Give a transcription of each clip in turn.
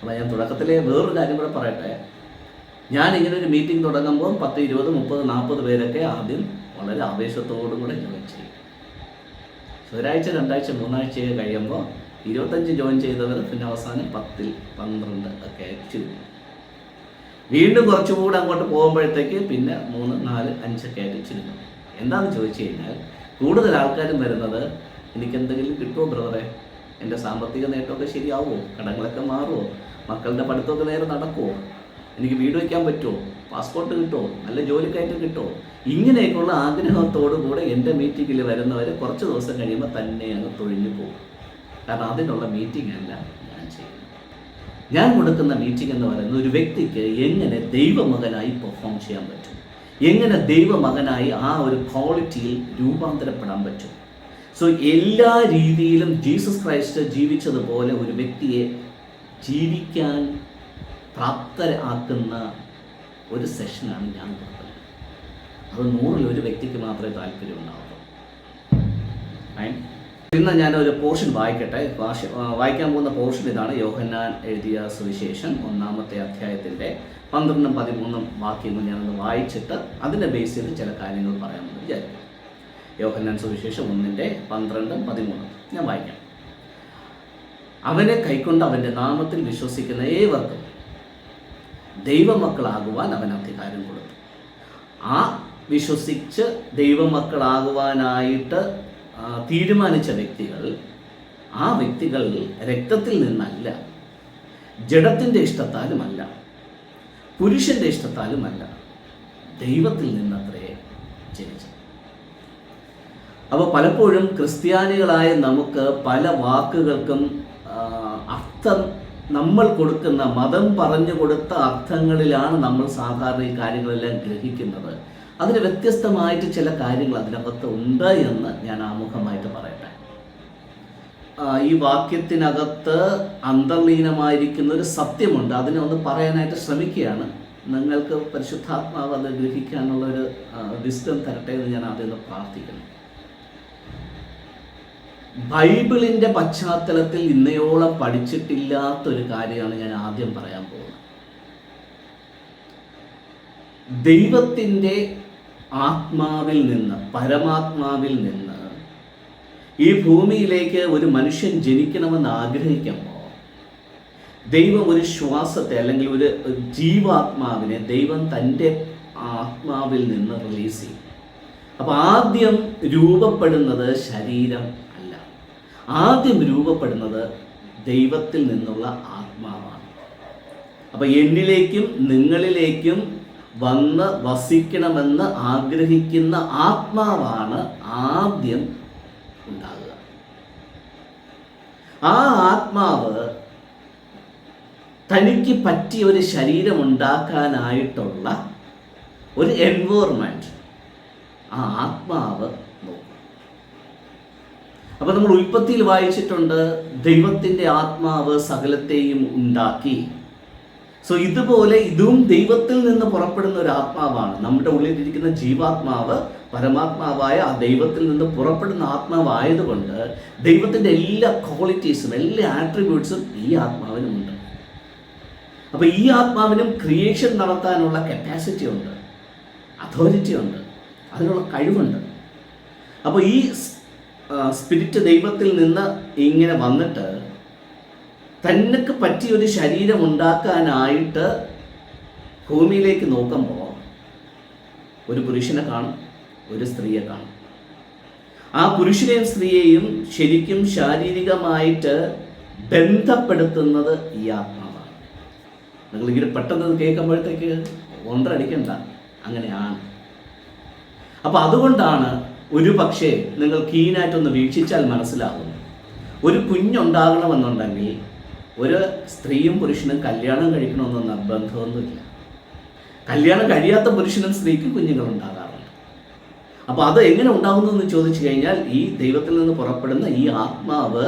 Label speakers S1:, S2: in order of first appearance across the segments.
S1: അപ്പോൾ ഞാൻ തുടക്കത്തിൽ വേറൊരു കാര്യം കൂടെ പറയട്ടെ. ഞാൻ ഇങ്ങനെ ഒരു മീറ്റിംഗ് തുടങ്ങുമ്പോൾ പത്ത് ഇരുപത് മുപ്പത് നാൽപ്പത് പേരൊക്കെ ആദ്യം വളരെ ആവേശത്തോടും കൂടെ ജോയിൻ ചെയ്യും. ഒരാഴ്ച രണ്ടാഴ്ച മൂന്നാഴ്ചയൊക്കെ കഴിയുമ്പോൾ ഇരുപത്തഞ്ച് ജോയിൻ ചെയ്തവർ പിന്നെ അവസാനം പത്തിൽ പന്ത്രണ്ട് ഒക്കെ ആയിട്ട് വീണ്ടും കുറച്ചുകൂടെ അങ്ങോട്ട് പോകുമ്പോഴത്തേക്ക് പിന്നെ മൂന്ന് നാല് അഞ്ചൊക്കെ ആയിട്ട് ചുരുങ്ങും എന്താണെന്ന് ചോദിച്ചു കഴിഞ്ഞാൽ കൂടുതൽ ആൾക്കാരും വരുന്നത് എനിക്ക് എന്തെങ്കിലും കിട്ടുമോ ബ്രദറെ? എന്റെ സാമ്പത്തിക നേട്ടമൊക്കെ ശരിയാവുമോ? കടങ്ങളൊക്കെ മാറുമോ? മക്കളുടെ പഠിത്തമൊക്കെ നേരെ നടക്കുമോ എനിക്ക് വീട് വയ്ക്കാൻ പറ്റുമോ പാസ്പോർട്ട് കിട്ടുമോ നല്ല ജോലിക്കയറ്റം കിട്ടുമോ ഇങ്ങനെയൊക്കെയുള്ള ആഗ്രഹത്തോടു കൂടെ എന്റെ മീറ്റിങ്ങിൽ വരുന്നവർ കുറച്ച് ദിവസം കഴിയുമ്പോൾ തന്നെ അങ്ങ് തൊഴിഞ്ഞു പോകും. കാരണം അതിനുള്ള മീറ്റിംഗ് അല്ല ഞാൻ ചെയ്യുന്നത്. ഞാൻ കൊടുക്കുന്ന മീറ്റിംഗ് എന്ന് പറയുന്നത് ഒരു വ്യക്തിക്ക് എങ്ങനെ ദൈവമകനായി പെർഫോം ചെയ്യാൻ പറ്റും? എങ്ങനെ ദൈവമകനായി ആ ഒരു ക്വാളിറ്റിയിൽ രൂപാന്തരപ്പെടാൻ പറ്റും? സോ എല്ലാ രീതിയിലും ജീസസ് ക്രൈസ്റ്റ് ജീവിച്ചതുപോലെ ഒരു വ്യക്തിയെ ജീവിക്കാൻ പ്രാപ്തരാക്കുന്ന ഒരു സെഷനാണ് ഞാൻ കൊടുക്കുന്നത് അത് നൂറിൽ ഒരു വ്യക്തിക്ക് മാത്രമേ താല്പര്യം ഉണ്ടാവുള്ളൂ ഇന്ന് ഞാൻ ഒരു പോർഷൻ വായിക്കട്ടെ. വായിക്കാൻ പോകുന്ന പോർഷൻ ഇതാണ് യോഹന്നാൻ എഴുതിയ സുവിശേഷം ഒന്നാമത്തെ അധ്യായത്തിന്റെ പന്ത്രണ്ടും പതിമൂന്നും വാക്യങ്ങൾ ഞാനൊന്ന് വായിച്ചിട്ട് അതിന്റെ ബേസിൽ ചില കാര്യങ്ങൾ പറയാമെന്ന് വിചാരിക്കും യോഹന്നാൻ സുവിശേഷം ഒന്നിന്റെ പന്ത്രണ്ടും പതിമൂന്നും ഞാൻ വായിക്കാം. അവനെ കൈക്കൊണ്ട് അവന്റെ നാമത്തിൽ വിശ്വസിക്കുന്ന ഏവർക്കും ദൈവമക്കളാകുവാൻ അവൻ അധികാരം കൊടുത്തു. ആ വിശ്വസിച്ച് ദൈവമക്കളാകുവാനായിട്ട് തീരുമാനിച്ച വ്യക്തികൾ ആ വ്യക്തികൾ രക്തത്തിൽ നിന്നല്ല ജഡത്തിന്റെ ഇഷ്ടത്താലുമല്ല പുരുഷന്റെ ഇഷ്ടത്താലുമല്ല ദൈവത്തിൽ നിന്നത്രേ ജനിച്ചത്. അപ്പോൾ പലപ്പോഴും ക്രിസ്ത്യാനികളായ നമുക്ക് പല വാക്കുകൾക്കും അർത്ഥം നമ്മൾ കൊടുക്കുന്ന മതം പറഞ്ഞു കൊടുത്ത അർത്ഥങ്ങളിലാണ് നമ്മൾ സാധാരണ ഈ കാര്യങ്ങളെല്ലാം ഗ്രഹിക്കുന്നത്. അതിന് വ്യത്യസ്തമായിട്ട് ചില കാര്യങ്ങൾ അതിനകത്ത് ഉണ്ട് എന്ന് ഞാൻ ആമുഖമായിട്ട് പറയട്ടെ. ഈ വാക്യത്തിനകത്ത് അന്തർലീനമായിരിക്കുന്ന ഒരു സത്യമുണ്ട്. അതിനെ ഒന്ന് പറയാനായിട്ട് ശ്രമിക്കുകയാണ്. നിങ്ങൾക്ക് പരിശുദ്ധാത്മാവ് അത് ഗ്രഹിക്കാനുള്ള ഒരു വിസ്ഡം തരട്ടെ എന്ന് ഞാൻ ആദ്യം പ്രാർത്ഥിക്കുന്നു. ബൈബിളിന്റെ പശ്ചാത്തലത്തിൽ ഇന്നയോളം പഠിച്ചിട്ടില്ലാത്ത ഒരു കാര്യമാണ് ഞാൻ ആദ്യം പറയാൻ പോകുന്നത്. ദൈവത്തിന്റെ ആത്മാവിൽ നിന്ന് പരമാത്മാവിൽ നിന്ന് ഈ ഭൂമിയിലേക്ക് ഒരു മനുഷ്യൻ ജനിക്കണമെന്ന് ആഗ്രഹിക്കുമ്പോൾ ദൈവം ഒരു ശ്വാസത്തെ അല്ലെങ്കിൽ ഒരു ജീവാത്മാവിനെ ദൈവം തന്റെ ആത്മാവിൽ നിന്ന് റിലീസ് ചെയ്യും. അപ്പോൾ ആദ്യം രൂപപ്പെടുന്നത് ശരീരം ആദ്യം രൂപപ്പെടുന്നത് ദൈവത്തിൽ നിന്നുള്ള ആത്മാവാണ്. അപ്പോൾ എന്നിലേക്കും നിങ്ങളിലേക്കും വന്ന് വസിക്കണമെന്ന് ആഗ്രഹിക്കുന്ന ആത്മാവാണ് ആദ്യം ഉണ്ടാകുക. ആ ആത്മാവ് തനിക്ക് പറ്റിയ ഒരു ശരീരം ഉണ്ടാക്കാനായിട്ടുള്ള ഒരു എൻവോർമെന്റ് ആ ആത്മാവ് നോക്കും അപ്പൊ നമ്മൾ ഉൽപ്പത്തിയിൽ വായിച്ചിട്ടുണ്ട് ദൈവത്തിന്റെ ആത്മാവ് സകലത്തെയും ഉണ്ടാക്കി. സോ ഇതുപോലെ ഇതും ദൈവത്തിൽ നിന്ന് പുറപ്പെടുന്ന ഒരു ആത്മാവാണ്. നമ്മുടെ ഉള്ളിലിരിക്കുന്ന ജീവാത്മാവ് പരമാത്മാവായ ആ ദൈവത്തിൽ നിന്ന് പുറപ്പെടുന്ന ആത്മാവായതുകൊണ്ട് ദൈവത്തിന്റെ എല്ലാ ക്വാളിറ്റീസും എല്ലാ ആട്രിബ്യൂട്ട്സും ഈ ആത്മാവിനുമുണ്ട് അപ്പൊ ഈ ആത്മാവിനും ക്രിയേഷൻ നടത്താനുള്ള കപ്പാസിറ്റി ഉണ്ട് അതോറിറ്റി ഉണ്ട് അതിനുള്ള കഴിവുണ്ട്. അപ്പോൾ ഈ സ്പിരിറ്റ് ദൈവത്തിൽ നിന്ന് ഇങ്ങനെ വന്നിട്ട് തന്നെക്ക് പറ്റിയ ഒരു ശരീരം ഉണ്ടാക്കാനായിട്ട് ഭൂമിയിലേക്ക് നോക്കുമ്പോൾ ഒരു പുരുഷനെ കാണും ഒരു സ്ത്രീയെ കാണും. ആ പുരുഷനെയും സ്ത്രീയെയും ശരിക്കും ശാരീരികമായിട്ട് ബന്ധപ്പെടുത്തുന്നത് ഈ ആത്മാവാണ്. നിങ്ങൾ ഇങ്ങനെ പെട്ടെന്ന് കേൾക്കുമ്പോഴത്തേക്ക് ഒന്നരടിക്കണ്ട അങ്ങനെയാണ്. അപ്പൊ അതുകൊണ്ടാണ് ഒരു പക്ഷേ നിങ്ങൾ കീനായിട്ടൊന്ന് വീക്ഷിച്ചാൽ മനസ്സിലാകും. ഒരു കുഞ്ഞുണ്ടാകണമെന്നുണ്ടെങ്കിൽ ഒരു സ്ത്രീയും പുരുഷനും കല്യാണം കഴിക്കണമെന്ന് നിർബന്ധമൊന്നുമില്ല. കല്യാണം കഴിയാത്ത പുരുഷനും സ്ത്രീക്കും കുഞ്ഞുങ്ങൾ ഉണ്ടാകാറുണ്ട് അപ്പോൾ അത് എങ്ങനെ ഉണ്ടാകുന്നു എന്ന് ചോദിച്ചു കഴിഞ്ഞാൽ ഈ ദൈവത്തിൽ നിന്ന് പുറപ്പെടുന്ന ഈ ആത്മാവ്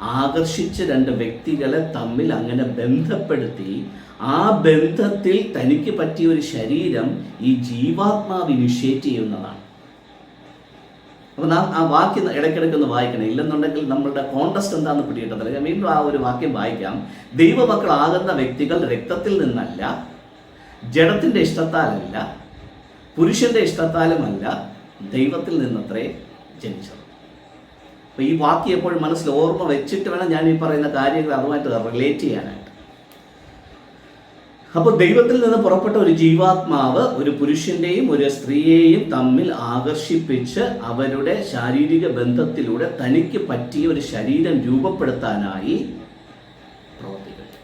S1: ആകർഷിച്ച രണ്ട് വ്യക്തികളെ തമ്മിൽ അങ്ങനെ ബന്ധപ്പെടുത്തി ആ ബന്ധത്തിൽ തനിക്ക് പറ്റിയ ഒരു ശരീരം ഈ ജീവാത്മാവ് ഇനിഷ്യേറ്റ് ചെയ്യുന്നതാണ്. അപ്പോൾ നാം ആ വാക്യം ഇടയ്ക്കിടയ്ക്ക് ഒന്ന് വായിക്കണം. ഇല്ലെന്നുണ്ടെങ്കിൽ നമ്മളുടെ കോണ്ടസ്റ്റ് എന്താണെന്ന് പിടികിട്ടത്തില്ല. ഞാൻ വീണ്ടും ആ ഒരു വാക്യം വായിക്കാം. ദൈവമക്കളാകുന്ന വ്യക്തികൾ രക്തത്തിൽ നിന്നല്ല ജഡത്തിന്റെ ഇഷ്ടത്താലല്ല പുരുഷന്റെ ഇഷ്ടത്താലുമല്ല ദൈവത്തിൽ നിന്നത്രേ ജനിച്ചത്. അപ്പോൾ ഈ വാക്യം എപ്പോഴും മനസ്സിൽ ഓർമ്മ വെച്ചിട്ട് വേണം ഞാൻ ഈ പറയുന്ന കാര്യങ്ങൾ അതുമായിട്ട് റിലേറ്റ് ചെയ്യാനായിട്ട്. അപ്പോൾ ദൈവത്തിൽ നിന്ന് പുറപ്പെട്ട ഒരു ജീവാത്മാവ് ഒരു പുരുഷന്റെയും ഒരു സ്ത്രീയെയും തമ്മിൽ ആകർഷിപ്പിച്ച് അവരുടെ ശാരീരിക ബന്ധത്തിലൂടെ തനിക്ക് പറ്റിയ ഒരു ശരീരം രൂപപ്പെടുത്താനായി പ്രവർത്തിക്കുന്നു.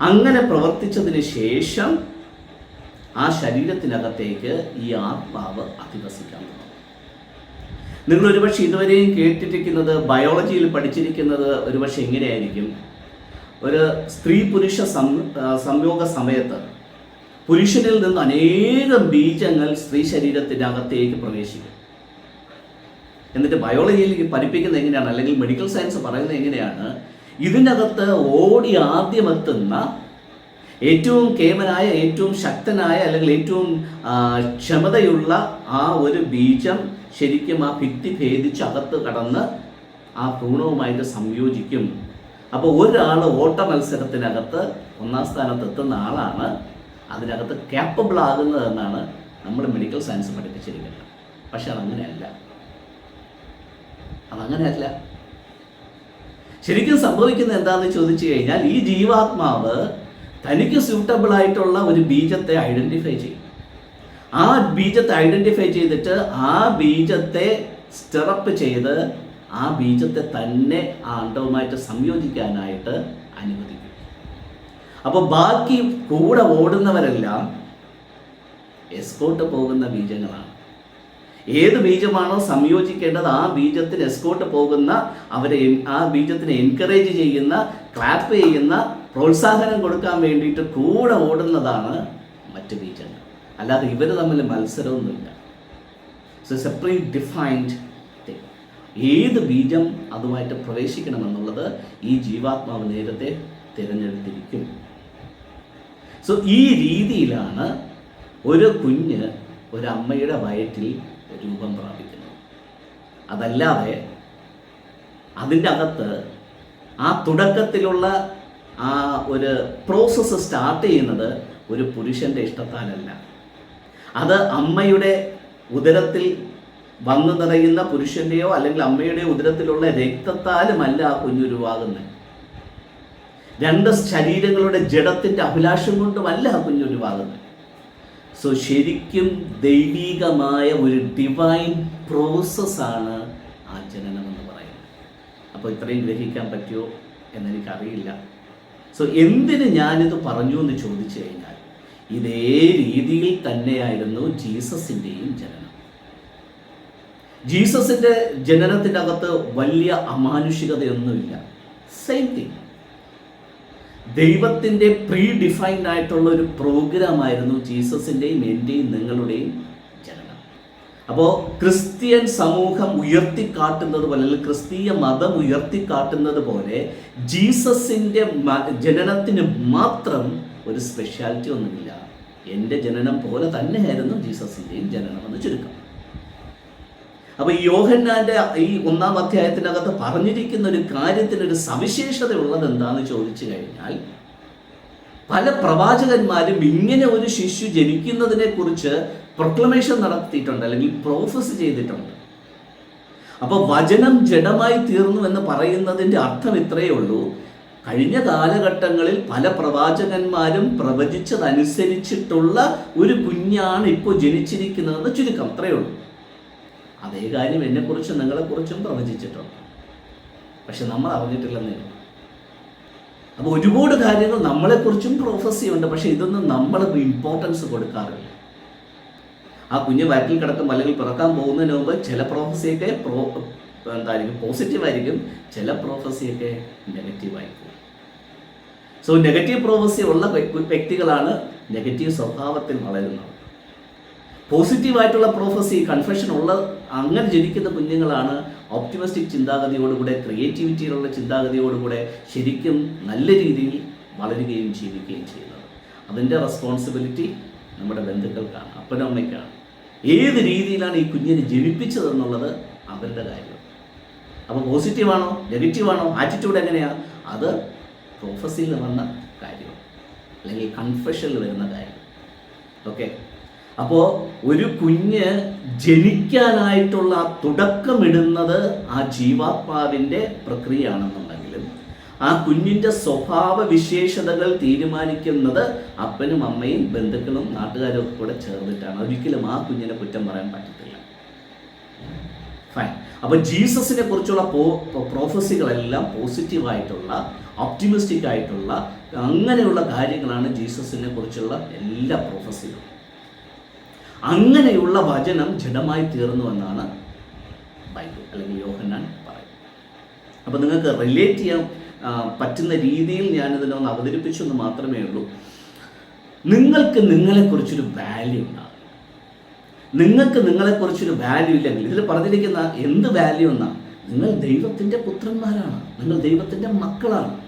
S1: അങ്ങനെ പ്രവർത്തിച്ചതിന് ശേഷം ആ ശരീരത്തിനകത്തേക്ക് ഈ ആത്മാവ് അധിവസിക്കാൻ നിങ്ങൾ ഒരുപക്ഷെ ഇതുവരെയും കേട്ടിരിക്കുന്നത് ബയോളജിയിൽ പഠിച്ചിരിക്കുന്നത് ഒരുപക്ഷെ എങ്ങനെയായിരിക്കും ഒരു സ്ത്രീ പുരുഷ സംയോഗ സമയത്ത് പുരുഷനിൽ നിന്ന് അനേകം ബീജങ്ങൾ സ്ത്രീ ശരീരത്തിന്റെ അകത്തേക്ക് പ്രവേശിക്കും. എന്നിട്ട് ബയോളജിയിൽ പഠിപ്പിക്കുന്നത് എങ്ങനെയാണ്? അല്ലെങ്കിൽ മെഡിക്കൽ സയൻസ് പറയുന്നത് എങ്ങനെയാണ്? ഇതിനകത്ത് ഓടി ആദ്യമെത്തുന്ന ഏറ്റവും കേമനായ ഏറ്റവും ശക്തനായ അല്ലെങ്കിൽ ഏറ്റവും ക്ഷമതയുള്ള ആ ഒരു ബീജം ശരിക്കും ആ ഭിത്തി ഭേദിച്ച് അകത്ത് കടന്ന് ആ ഭ്രൂണവുമായിട്ട് സംയോജിക്കും. അപ്പോൾ ഒരാൾ ഓട്ട മത്സരത്തിനകത്ത് ഒന്നാം സ്ഥാനത്ത് എത്തുന്ന ആളാണ്. അതിനകത്ത് ക്യാപ്പബിൾ ആകുന്നതെന്നാണ് നമ്മൾ മെഡിക്കൽ സയൻസ് പഠിപ്പിച്ചിരിക്കുന്നത്. പക്ഷെ അതങ്ങനെയല്ല. അതങ്ങനെയല്ല. ശരിക്കും സംഭവിക്കുന്നത് എന്താണെന്ന് ചോദിച്ചു കഴിഞ്ഞാൽ ഈ ജീവാത്മാവ് തനിക്ക് സ്യൂട്ടബിൾ ആയിട്ടുള്ള ഒരു ബീജത്തെ ഐഡന്റിഫൈ ചെയ്യും. ആ ബീജത്തെ ഐഡന്റിഫൈ ചെയ്തിട്ട് ആ ബീജത്തെ സ്റ്റെറപ്പ് ചെയ്ത് ആ ബീജത്തെ തന്നെ ആ അണ്ടവുമായിട്ട് സംയോജിക്കാനായിട്ട് അനുവദിക്കും. അപ്പോൾ ബാക്കി കൂടെ ഓടുന്നവരെല്ലാം എസ്കോട്ട് പോകുന്ന ബീജങ്ങളാണ്. ഏത് ബീജമാണോ സംയോജിക്കേണ്ടത് ആ ബീജത്തിന് എസ്കോട്ട് പോകുന്ന അവരെ ആ ബീജത്തിനെ എൻകറേജ് ചെയ്യുന്ന ക്ലാപ്പ് ചെയ്യുന്ന പ്രോത്സാഹനം കൊടുക്കാൻ വേണ്ടിയിട്ട് കൂടെ ഓടുന്നതാണ് മറ്റ് ബീജങ്ങൾ. അല്ലാതെ ഇവർ തമ്മിൽ മത്സരമൊന്നുമില്ല. സോ സെപ്പറേറ്റ് ഡിഫൈൻഡ് ഏത് ബീജം അതുമായിട്ട് പ്രവേശിക്കണമെന്നുള്ളത് ഈ ജീവാത്മാവ് നേരത്തെ തിരഞ്ഞെടുത്തിരിക്കും. സോ ഈ രീതിയിലാണ് ഒരു കുഞ്ഞ് ഒരമ്മയുടെ വയറ്റിൽ രൂപം പ്രാപിക്കുന്നത്. അതല്ലാതെ അതിന്റെ അകത്ത് ആ തുടക്കത്തിലുള്ള ആ ഒരു പ്രോസസ്സ് സ്റ്റാർട്ട് ചെയ്യുന്നത് ഒരു പുരുഷന്റെ ഇഷ്ടത്താലല്ല. അത് അമ്മയുടെ ഉദരത്തിൽ വന്നു നിറയുന്ന പുരുഷന്റെയോ അല്ലെങ്കിൽ അമ്മയുടെയോ ഉദരത്തിലുള്ള രക്തത്താലുമല്ല ആ കുഞ്ഞുരുവാകുന്നത്. രണ്ട് ശരീരങ്ങളുടെ ജഡത്തിന്റെ അഭിലാഷം കൊണ്ടുമല്ല ആ കുഞ്ഞുരുവാകുന്നത്. സോ ശരിക്കും ദൈവികമായ ഒരു ഡിവൈൻ പ്രോസസ്സാണ് ആ ജനനം എന്ന് പറയുന്നത്. അപ്പോൾ ഇത്രയും ഗ്രഹിക്കാൻ പറ്റുമോ എന്നെനിക്കറിയില്ല. സോ എന്തിന് ഞാനിത് പറഞ്ഞു എന്ന് ചോദിച്ചു കഴിഞ്ഞാൽ ഇതേ രീതിയിൽ തന്നെയായിരുന്നു ജീസസിന്റെയും ജനനം. ജീസസിന്റെ ജനനത്തിന്റെ അകത്ത് വലിയ അമാനുഷികതയൊന്നുമില്ല. സെയിം തിങ് ദൈവത്തിന്റെ പ്രീ ഡിഫൈൻഡ് ആയിട്ടുള്ള ഒരു പ്രോഗ്രാമായിരുന്നു ജീസസിന്റെയും എന്റെയും നിങ്ങളുടെയും ജനനം. അപ്പോൾ ക്രിസ്ത്യൻ സമൂഹം ഉയർത്തിക്കാട്ടുന്നത് പോലെ അല്ലെങ്കിൽ ക്രിസ്തീയ മതം ഉയർത്തിക്കാട്ടുന്നത് പോലെ ജീസസിന്റെ ജനനത്തിന് മാത്രം ഒരു സ്പെഷ്യാലിറ്റി ഒന്നുമില്ല. എന്റെ ജനനം പോലെ തന്നെയായിരുന്നു ജീസസിന്റെയും ജനനം എന്ന് ചുരുക്കം. അപ്പൊ ഈ യോഹന്നാന്റെ ഈ ഒന്നാം അധ്യായത്തിനകത്ത് പറഞ്ഞിരിക്കുന്ന ഒരു കാര്യത്തിൽ ഒരു സവിശേഷത ഉള്ളത് എന്താന്ന് ചോദിച്ചു കഴിഞ്ഞാൽ പല പ്രവാചകന്മാരും ഇങ്ങനെ ഒരു ശിശു ജനിക്കുന്നതിനെ കുറിച്ച് പ്രൊക്ലമേഷൻ നടത്തിയിട്ടുണ്ട് അല്ലെങ്കിൽ പ്രോഫസ് ചെയ്തിട്ടുണ്ട്. അപ്പൊ വചനം ജഡമായി തീർന്നു എന്ന് പറയുന്നതിന്റെ അർത്ഥം ഇത്രയേ ഉള്ളൂ. കഴിഞ്ഞ കാലഘട്ടങ്ങളിൽ പല പ്രവാചകന്മാരും പ്രവചിച്ചതനുസരിച്ചിട്ടുള്ള ഒരു കുഞ്ഞാണ് ഇപ്പോൾ ജനിച്ചിരിക്കുന്നതെന്ന് ചുരുക്കം അത്രയേ ഉള്ളൂ. അതേ കാര്യം എന്നെക്കുറിച്ചും നിങ്ങളെക്കുറിച്ചും പ്രവചിച്ചിട്ടുണ്ട്. പക്ഷെ നമ്മൾ അറിഞ്ഞിട്ടില്ലെന്നേ. അപ്പോൾ ഒരുപാട് കാര്യങ്ങൾ നമ്മളെക്കുറിച്ചും പ്രോഫസി ഉണ്ട് പക്ഷെ ഇതൊന്നും നമ്മൾ ഇമ്പോർട്ടൻസ് കൊടുക്കാറില്ല. ആ കുഞ്ഞ് വയറ്റിൽ കിടക്കുമ്പോൾ അല്ലെങ്കിൽ പിറക്കാൻ പോകുന്നതിന് മുമ്പ് ചില പ്രോഫസിയൊക്കെ പ്രോ എന്തായിരിക്കും പോസിറ്റീവ് ആയിരിക്കും ചില പ്രോഫസിയൊക്കെ നെഗറ്റീവ് ആയിരിക്കും. സോ നെഗറ്റീവ് പ്രോഫസി ഉള്ള വ്യക്തികളാണ് നെഗറ്റീവ് സ്വഭാവത്തിൽ വളരുന്നത്. പോസിറ്റീവായിട്ടുള്ള പ്രോഫസി കൺഫെഷൻ ഉള്ള അങ്ങനെ ജനിക്കുന്ന കുഞ്ഞുങ്ങളാണ് ഓപ്റ്റിമിസ്റ്റിക് ചിന്താഗതിയോടുകൂടെ ക്രിയേറ്റിവിറ്റിയിലുള്ള ചിന്താഗതിയോടുകൂടെ ശരിക്കും നല്ല രീതിയിൽ വളരുകയും ജീവിക്കുകയും ചെയ്യുന്നത്. അതിന്റെ റെസ്പോൺസിബിലിറ്റി നമ്മുടെ ബന്ധുക്കൾക്കാണ് അപ്പനും അമ്മയ്ക്കാണ് ഏത് രീതിയിലാണ് ഈ കുഞ്ഞിനെ ജനിപ്പിച്ചതെന്നുള്ളത് അവരുടെ കാര്യം. അപ്പോൾ പോസിറ്റീവാണോ നെഗറ്റീവാണോ ആറ്റിറ്റ്യൂഡ് എങ്ങനെയാണ് അത് പ്രൊഫസിയിൽ വന്ന കാര്യം. അല്ലെങ്കിൽ കൺഫഷനിൽ വരുന്ന കാര്യം. ഓക്കെ അപ്പോൾ ഒരു കുഞ്ഞ് ജനിക്കാനായിട്ടുള്ള തുടക്കമിടുന്നത് ആ ജീവാത്മാവിന്റെ പ്രക്രിയയാണെന്നുണ്ടെങ്കിലും ആ കുഞ്ഞിന്റെ സ്വഭാവ വിശേഷതകൾ തീരുമാനിക്കുന്നത് അപ്പനും അമ്മയും ബന്ധുക്കളും നാട്ടുകാരും കൂടെ ചേർന്നിട്ടാണ്. ഒരിക്കലും ആ കുഞ്ഞിനെ കുറ്റം പറയാൻ പറ്റത്തില്ല. ഫൈൻ അപ്പോൾ ജീസസിനെ കുറിച്ചുള്ള പ്രോഫസികളെല്ലാം പോസിറ്റീവായിട്ടുള്ള ഓപ്റ്റിമിസ്റ്റിക് ആയിട്ടുള്ള അങ്ങനെയുള്ള കാര്യങ്ങളാണ് ജീസസിനെ കുറിച്ചുള്ള എല്ലാ പ്രോഫസികളും അങ്ങനെയുള്ള വചനം ജഡമായി തീർന്നു എന്നാണ് ബൈബിൾ അല്ലെങ്കിൽ യോഹന്നാൻ പറയുന്നത്. അപ്പോൾ നിങ്ങൾക്ക് റിലേറ്റ് ചെയ്യാൻ പറ്റുന്ന രീതിയിൽ ഞാനിതിനൊന്ന് അവതരിപ്പിച്ചു എന്ന് മാത്രമേ ഉള്ളൂ. നിങ്ങൾക്ക് നിങ്ങളെക്കുറിച്ചൊരു വാല്യൂ ഉണ്ടാകും. നിങ്ങൾക്ക് നിങ്ങളെക്കുറിച്ചൊരു വാല്യൂ ഇല്ലെങ്കിൽ ഇതിൽ പറഞ്ഞിരിക്കുന്ന എന്ത് വാല്യൂ എന്നാണ് നിങ്ങൾ ദൈവത്തിന്റെ പുത്രന്മാരാണ്. നിങ്ങൾ ദൈവത്തിന്റെ മക്കളാണ്.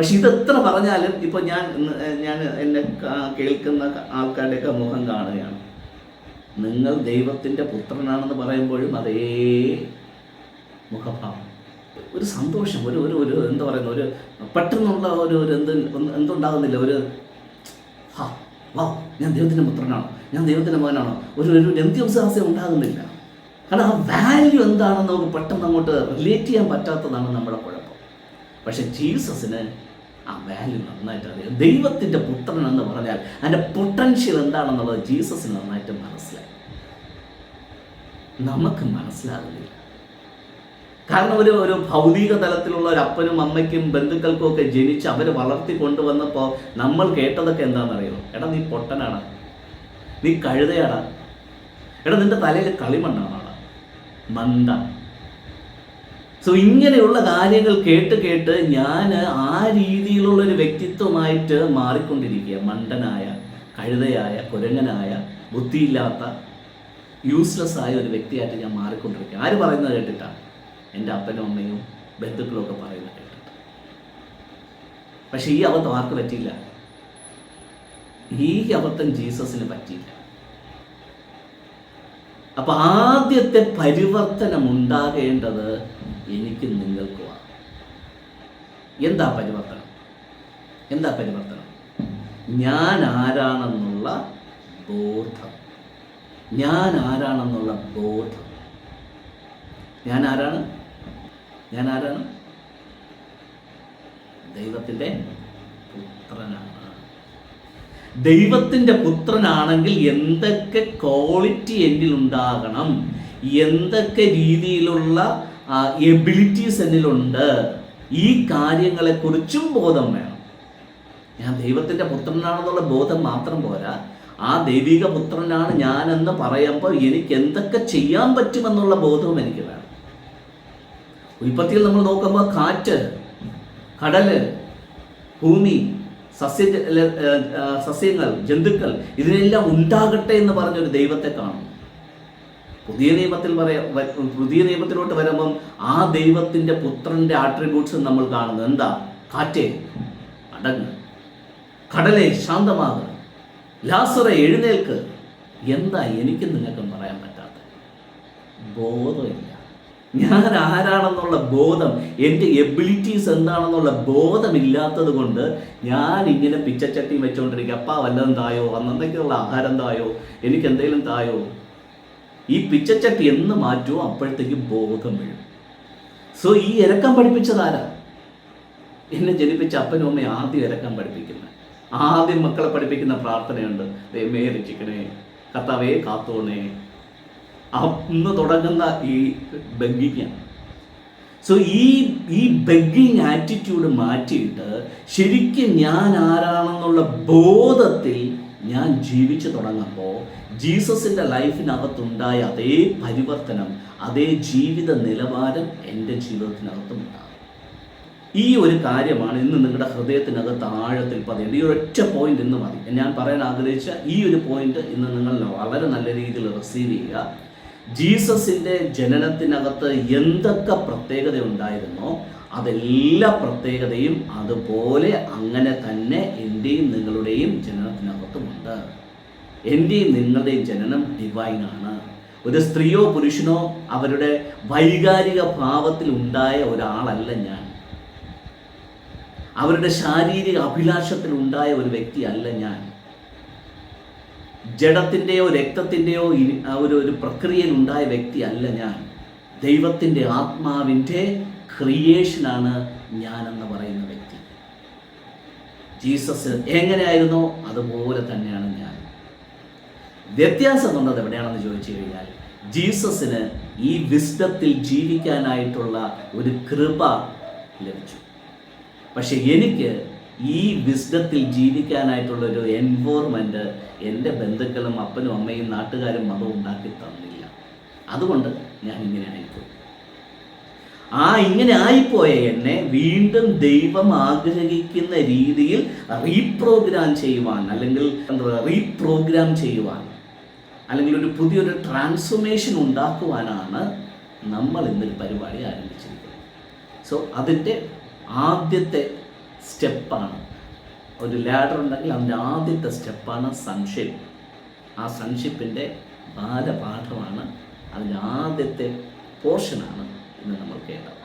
S1: പക്ഷെ ഇത് എത്ര പറഞ്ഞാലും ഇപ്പോൾ ഞാൻ ഞാൻ എന്നെ കേൾക്കുന്ന ആൾക്കാരുടെയൊക്കെ മുഖം കാണുകയാണ്. നിങ്ങൾ ദൈവത്തിന്റെ പുത്രനാണെന്ന് പറയുമ്പോഴും അതേ മുഖഭാവം. ഒരു സന്തോഷം ഒരു ഒരു ഒരു എന്താ പറയുന്ന ഒരു പെട്ടെന്നുള്ള ഒരു ഒരു എന്ത് എന്തുണ്ടാകുന്നില്ല ഒരു ഹാ വാ ഞാൻ ദൈവത്തിന്റെ പുത്രനാണോ? ഞാൻ ദൈവത്തിന്റെ മകനാണോ? ഒരു ഒരു രന്ത്യവിശ്വാസം ഉണ്ടാകുന്നില്ല. കാരണം ആ വാല്യൂ എന്താണെന്ന് നമുക്ക് പെട്ടെന്ന് അങ്ങോട്ട് റിലേറ്റ് ചെയ്യാൻ പറ്റാത്തതാണ് നമ്മുടെ കുഴപ്പം. പക്ഷെ ജീസസിന് ആ വാല്യൂ നന്നായിട്ട് അറിയാം ദൈവത്തിന്റെ പുത്രൻ എന്ന് പറഞ്ഞാൽ അതിന്റെ പൊട്ടൻഷ്യൽ എന്താണെന്നുള്ളത് ജീസസിന് നന്നായിട്ട് മനസ്സിലായി. നമുക്ക് മനസ്സിലാകുന്നില്ല. കാരണം ഒരു ഒരു ഭൗതിക തലത്തിലുള്ള ഒരു അപ്പനും അമ്മയ്ക്കും ബന്ധുക്കൾക്കും ഒക്കെ ജനിച്ച് അവർ വളർത്തി കൊണ്ടുവന്നപ്പോൾ നമ്മൾ കേട്ടതൊക്കെ എന്താണെന്നറിയോ? എടാ നീ പൊട്ടനാണ് നീ കഴുതയാടാ. എടാ നിന്റെ തലയിൽ കളിമണ്ണാണ് മന്ദ. സോ ഇങ്ങനെയുള്ള കാര്യങ്ങൾ കേട്ട് കേട്ട് ഞാൻ ആ രീതിയിലുള്ള ഒരു വ്യക്തിത്വമായിട്ട് മാറിക്കൊണ്ടിരിക്കുക. മണ്ടനായ കഴുതയായ കുരങ്ങനായ ബുദ്ധിയില്ലാത്ത യൂസ്ലെസ് ആയ ഒരു വ്യക്തിയായിട്ട് ഞാൻ മാറിക്കൊണ്ടിരിക്കുക. ആര് പറയുന്നത് കേട്ടിട്ടാണ് എന്റെ അപ്പനും അമ്മയും ബന്ധുക്കളും ഒക്കെ പറയുന്നത് കേട്ടിട്ട്. പക്ഷെ ഈ അബദ്ധം ആർക്ക് പറ്റിയില്ല? ഈ അബദ്ധം ജീസസിന് പറ്റിയില്ല. അപ്പൊ ആദ്യത്തെ പരിവർത്തനം ഉണ്ടാകേണ്ടത് എനിക്ക് നിങ്ങൾക്കുമാണ് എന്താ പരിവർത്തനം? എന്താ പരിവർത്തനം? ഞാൻ ആരാണെന്നുള്ള ബോധം. ഞാൻ ആരാണെന്നുള്ള ബോധം. ഞാൻ ആരാണ്? ഞാൻ ആരാണ്? ദൈവത്തിന്റെ പുത്രനാണ്. ദൈവത്തിന്റെ പുത്രനാണെങ്കിൽ എന്തൊക്കെ ക്വാളിറ്റി എന്നിൽ ഉണ്ടാകണം എന്തൊക്കെ രീതിയിലുള്ള എബിലിറ്റീസ് എന്നിലുണ്ട്. ഈ കാര്യങ്ങളെക്കുറിച്ചും ബോധം വേണം. ഞാൻ ദൈവത്തിന്റെ പുത്രനാണെന്നുള്ള ബോധം മാത്രം പോരാ. ആ ദൈവിക പുത്രനാണ് ഞാനെന്ന് പറയുമ്പോൾ എനിക്ക് എന്തൊക്കെ ചെയ്യാൻ പറ്റുമെന്നുള്ള ബോധവും എനിക്ക് വേണം. ഉൽപ്പത്തിയിൽ നമ്മൾ നോക്കുമ്പോൾ കാറ്റ് കടൽ ഭൂമി സസ്യ സസ്യങ്ങൾ ജന്തുക്കൾ ഇതിനെല്ലാം ഉണ്ടാകട്ടെ എന്ന് പറഞ്ഞൊരു ദൈവത്തെ കാണും പുതിയ നിയമത്തിൽ പറയാ പുതിയ നിയമത്തിലോട്ട് വരുമ്പം ആ ദൈവത്തിന്റെ പുത്രന്റെ ആട്രിബ്യൂട്ട്സ് നമ്മൾ കാണുന്നത്. എന്താ? കാറ്റേ. അടങ്ങ്. കടലെ ശാന്തമാകുക ലാസറെ എഴുന്നേൽക്ക്. എന്താ എനിക്ക് നിങ്ങൾക്കും പറയാൻ പറ്റാത്ത ബോധമില്ല. ഞാൻ ആരാണെന്നുള്ള ബോധം എന്റെ എബിലിറ്റീസ് എന്താണെന്നുള്ള ബോധമില്ലാത്തത് കൊണ്ട് ഞാൻ ഇങ്ങനെ പിച്ചച്ചട്ടി വെച്ചുകൊണ്ടിരിക്കുക അപ്പാ വല്ലതും തായോ? അന്നെന്തെങ്കിലുള്ള ആഹാരം തായോ? എനിക്ക് എന്തെങ്കിലും തായോ? ഈ പിച്ചച്ചട്ടി എന്ന് മാറ്റുമോ അപ്പോഴത്തേക്ക് ബോധം വീഴും. സോ ഈ ഇരക്കം പഠിപ്പിച്ചതാരാ? എന്നെ ജനിപ്പിച്ച അപ്പനും അമ്മയും ആദ്യം ഇരക്കം പഠിപ്പിക്കുന്നത് ആദ്യം മക്കളെ പഠിപ്പിക്കുന്ന പ്രാർത്ഥനയുണ്ട്. ദൈവമേ രക്ഷിക്കണേ കത്താവേ കാത്തോണേ. അന്ന് തുടങ്ങുന്ന ഈ ബെഗിങ് സോ ഈ ഈ ബെഗിങ് ആറ്റിറ്റ്യൂഡ് മാറ്റിയിട്ട് ശരിക്കും ഞാൻ ആരാണെന്നുള്ള ബോധത്തിൽ ഞാൻ ജീവിച്ചു തുടങ്ങുമ്പോൾ ജീസസിന്റെ ലൈഫിനകത്തുണ്ടായ അതേ പരിവർത്തനം അതേ ജീവിത നിലവാരം എന്റെ ജീവിതത്തിനകത്തും ഉണ്ടാകും ഈ ഒരു കാര്യമാണ് ഇന്ന് നിങ്ങളുടെ ഹൃദയത്തിനകത്ത് ആഴത്തിൽ പതിയുന്നത് ഈ ഒരൊറ്റ പോയിന്റ് ഇന്ന് മതി. ഞാൻ പറയാൻ ആഗ്രഹിച്ച ഈ ഒരു പോയിന്റ് ഇന്ന് നിങ്ങൾ വളരെ നല്ല രീതിയിൽ റിസീവ് ചെയ്യുക. ജീസസിന്റെ ജനനത്തിനകത്ത് എന്തൊക്കെ പ്രത്യേകത ഉണ്ടായിരുന്നോ അതെല്ലാ പ്രത്യേകതയും അതുപോലെ അങ്ങനെ തന്നെ എന്റെയും നിങ്ങളുടെയും ജനനത്തിനകത്തുമുണ്ട്. എന്റെയും നിങ്ങളുടെയും ജനനം ഡിവൈനാണ് ഒരു സ്ത്രീയോ പുരുഷനോ അവരുടെ വൈകാരിക ഭാവത്തിൽ ഉണ്ടായ ഒരാളല്ല ഞാൻ. അവരുടെ ശാരീരിക അഭിലാഷത്തിൽ ഉണ്ടായ ഒരു വ്യക്തിയല്ല ഞാൻ. ജഡത്തിന്റെയോ രക്തത്തിന്റെയോ ഒരു ഒരു പ്രക്രിയയിൽ ഉണ്ടായ വ്യക്തിയല്ല ഞാൻ. ദൈവത്തിന്റെ ആത്മാവിന്റെ ക്രിയേഷനാണ് എന്ന് പറയുന്ന വ്യക്തി. ജീസസ് എങ്ങനെയായിരുന്നോ? അതുപോലെ തന്നെയാണ് ഞാൻ. വ്യത്യാസം വന്നത് എവിടെയാണെന്ന് ചോദിച്ചു കഴിഞ്ഞാൽ ജീസസിന് ഈ വിസ്ഡത്തിൽ ജീവിക്കാനായിട്ടുള്ള ഒരു കൃപ ലഭിച്ചു. പക്ഷെ എനിക്ക് ഈ വിസ്ഡത്തിൽ ജീവിക്കാനായിട്ടുള്ള ഒരു എൻവോർമെന്റ് എന്റെ ബന്ധുക്കളും അപ്പനും അമ്മയും നാട്ടുകാരും മതവും ഉണ്ടാക്കി തന്നില്ല. അതുകൊണ്ട് ഞാൻ ഇങ്ങനെ ആയിപ്പോയി. ആ ഇങ്ങനെ ആയിപ്പോയ എന്നെ വീണ്ടും ദൈവം ആഗ്രഹിക്കുന്ന രീതിയിൽ റീപ്രോഗ്രാം ചെയ്യുവാൻ അല്ലെങ്കിൽ റീപ്രോഗ്രാം ചെയ്യുവാൻ അല്ലെങ്കിൽ ഒരു പുതിയൊരു ട്രാൻസ്ഫോർമേഷൻ ഉണ്ടാക്കുവാനാണ് നമ്മൾ ഇന്നൊരു പരിപാടി ആരംഭിച്ചിരിക്കുന്നത്. സോ അതിന്റെ ആദ്യത്തെ സ്റ്റെപ്പാണ്. ഒരു ലാഡർ ഉണ്ടെങ്കിൽ അതിന്റെ ആദ്യത്തെ സ്റ്റെപ്പാണ് സൺഷിപ്പ് ആ സൺഷിപ്പിന്റെ ബാലപാഠമാണ്. അതിന്റെ ആദ്യത്തെ പോർഷനാണ് ഇന്ന് നമ്മൾ കേട്ടത്